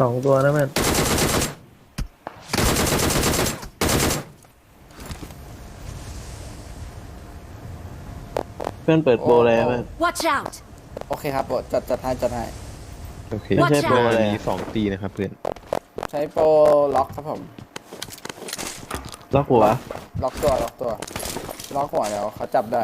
สองตัวนะเพื่อนเพื่อนเปิดโปรแล้วเพื่อน Watch out! โอเคครับโบทจัดจัดให้จัดให้โอเค Watch ไม่ใช่โปร out เลย มีสองตีนะครับเพื่อนใช้โปรล็อกครับผม ล็อกหัวล็อกตัวล็อกตัว ล็อกหัวเดี๋ยวเขาจับได้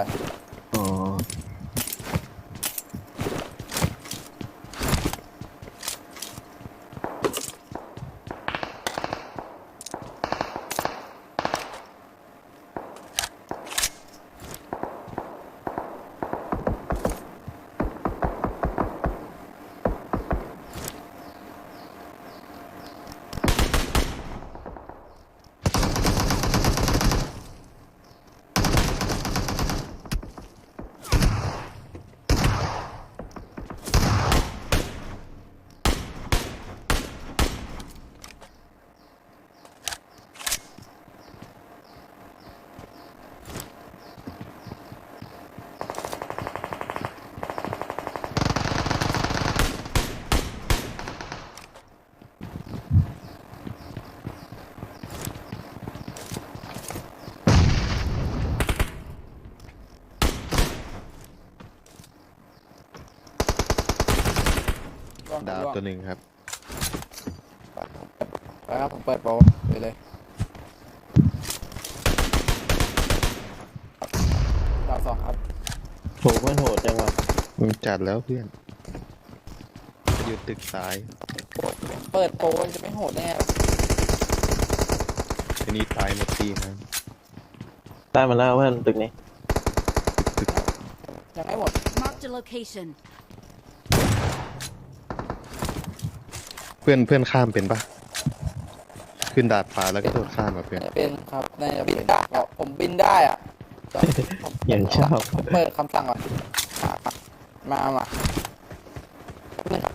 ดาวล่งตัวหนึ่งครับไปครับผมเปิดโปรไปเลยดาวสองครับโหเพื่อนโหดจังวะมึงจัดแล้วเพื่อนอยู่ตึกซ้ายเปิดโปรจะไม่โหดแน่อันนี้ตายหมดตีครับได้มาแล้วเพื่อนตึกนี้ตึกยังไม่หมด Marked a location. เพื่อนเพื่อนข้ามเป็นปะขึ้นดาดฟ้าแล้วก็โดดข้ามมาเพื่อนจะเป็นครับในบินได้ครับผมบินได้อะผมอย่างชอบผมเปิดคำสั่งก่อนอะมามาแป๊บนึงครับ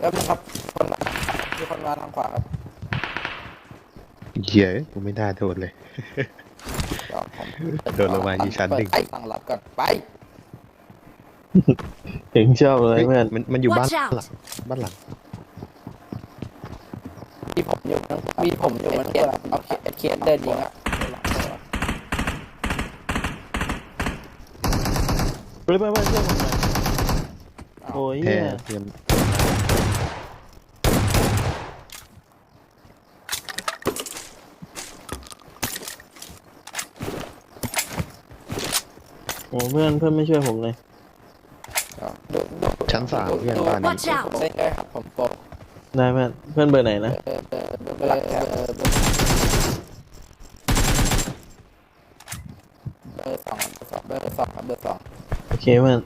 แล้วนึงครับคนมามีคนมาทางขวาครับเหี้ยกูไม่ได้โดดเลยเดี๋ยวผมโดนลงมาที่ชั้นหนึ่งเปิดไอ้สั่งรับก่อนไปถึงชอบเลยเพื่อนมันมันอยู่บ้าน Watch out หลังบ้านหลัง มีผมอยู่นะมีผมอยู่มันเขียนเอาเขียนเขียนเดินยิงอะเฮ้ยเพื่อนเพื่อนช่วยผมหน่อยโอ้ยเหี้ยเพื่อนโอ้เพื่อนเพื่อนไม่ช่วยผมเลย ชั้นสามเพื่อนบ้านนี้ Watch out เส้นได้ครับผมโปร ได้เพื่อนเพื่อนเบอร์ไหนนะหลักแเบอร์สองเบอร์สองเบอร์สองเบอร์สองโอเคเพื่อน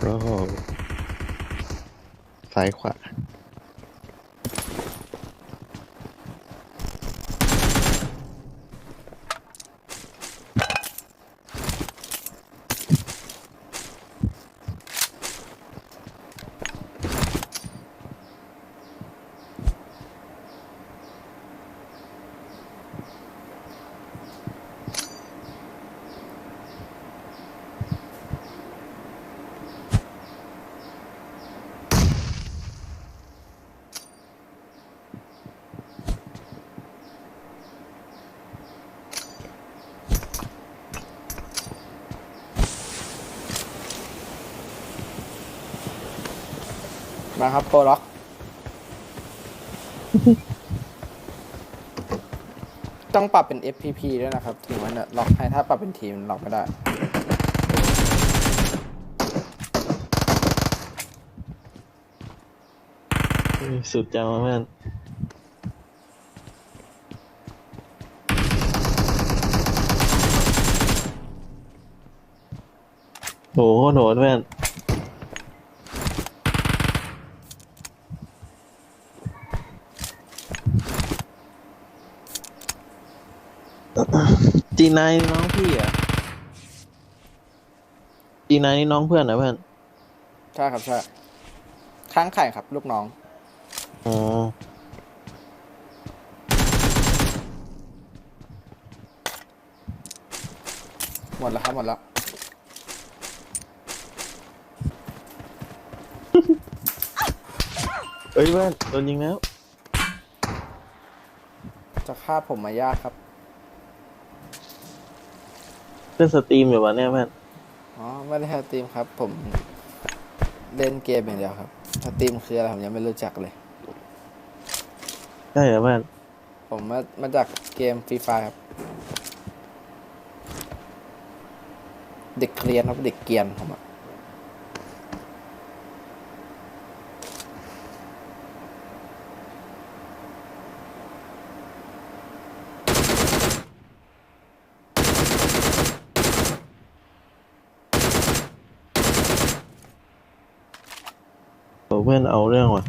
โอ้ซ้ายขวา มาครับโปรล็อก ต้องปรับเป็น FPP ด้วยนะครับ ถึงมันจะล็อกให้ถ้าปรับเป็นทีมล็อกไม่ได้ สุดจังวะเพื่อนโหโคตรโหดเพื่น จีนายน้องพี่เหรอะจีนายนี่น้องเพื่อนเหรอเพื่อนใช่ครับใช่ค้างไข่ครับ ลูกน้อง อ๋อหมดแล้วครับหมดแล้ว เอ้ยเพื่อนโดนยิงแล้ว จะฆ่าผมมายากครับ เล่นสตรีมอยู่วะเนี่ยเพื่อนอ๋อไม่ได้สตรีมครับ ผมเล่นเกมอย่างเดียวครับสตรีมคืออะไรผมยังไม่รู้จักเลยใช่เหรอเพื่อนผมมามาจากเกมฟรีไฟครับ เด็กเรียนครับเด็กเกรียนผมอะ เพื่อนเอาเรื่องว่ะ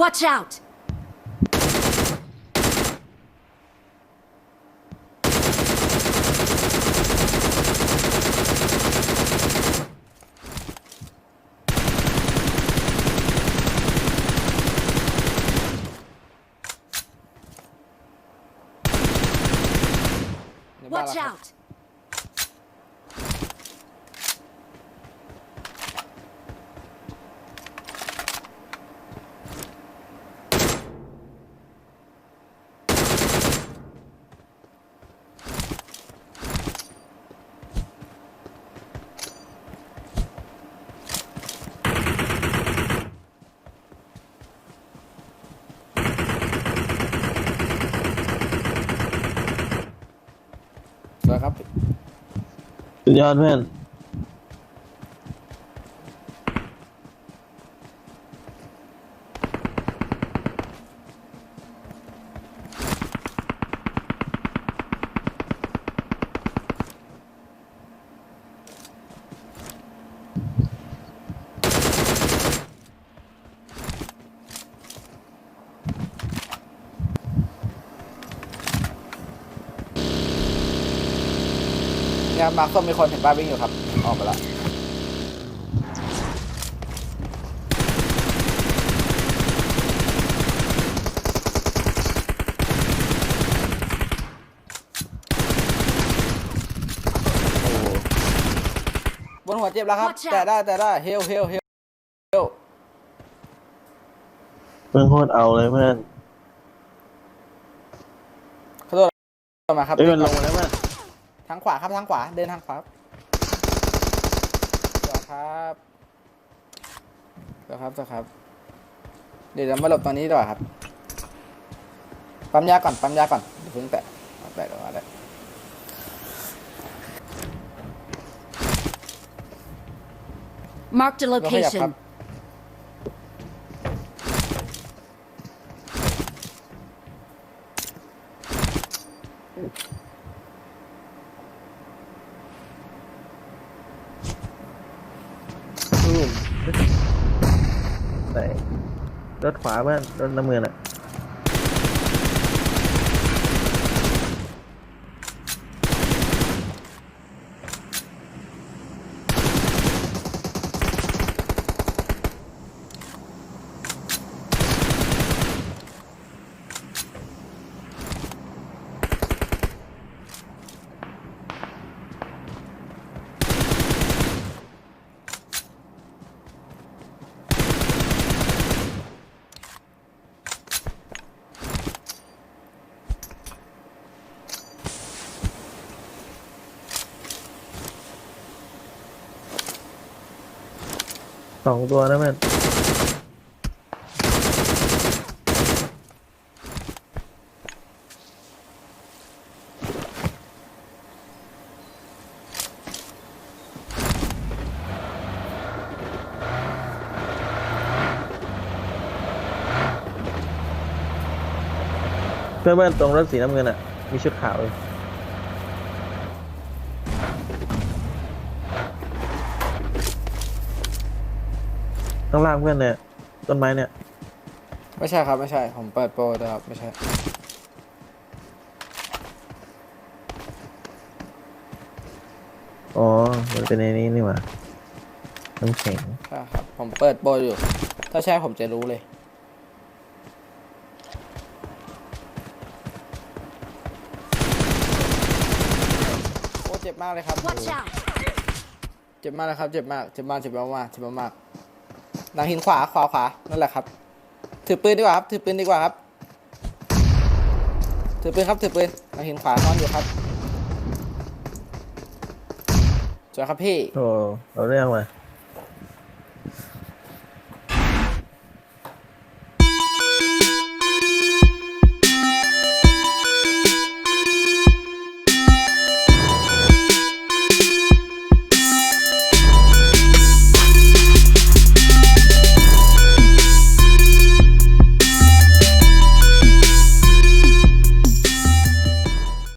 Watch out! นะครับ สุดยอดเพื่อน นี่ยมาร์คส้มมีคนเห็นป้าวิ่งอยู่ครับ ออกไปแล้วโอ้โหบนหัวเจ็บแล้วครับ Watch out แต่ได้แต่ได้เฮลเฮลเฮลเฮลเพื่อนโคตรเอาเลยเพื่อนขอโทษมาครับเอ้ยมันลงมาแล้วเพื่อน ทางขวาครับทางขวาเดินทางขวาครับเดี๋ยวครับเดี๋ยวครับเดี๋ยวครับ เดี๋ยวเรามาหลบตรงนี้ดีกว่าครับ ปั๊มยาก่อนปั๊มยาก่อนเดี๋ยวเพิ่งแตะแตะก่อนได้ Marked a เราขยับครับ location. อืมไหนรถ ขวาเพื่อนรถน้ำเงินอะ สองตัวนะเพื่นเพื่อนเพื่อนตรงรถสีน้ำเงินอะ มีชุดขาวเลย ข้างล่างเพื่อนเนี่ยต้นไม้เนี่ย ไม่ใช่ครับไม่ใช่ ผมเปิดโปรด้วยครับไม่ใช่ อ๋อ มันเป็นในนี้นี่หว่าน้ำแข็งใช่ครับ ผมเปิดโปรอยู่ ถ้าใช่ผมจะรู้เลย โอ้เจ็บมากเลยครับ Watch out! เจ็บมากนะครับเจ็บมาก เจ็บมาก เจ็บมากมากเจ็บมากมาก หลังหินขวาขวาขวานั่นแหละครับถือปืนดีกว่าครับถือปืนดีกว่าครับถือปืนครับถือปืนหลังหินขวานอนอยู่ครับสวยครับพี่โอ้เอาเรื่องมา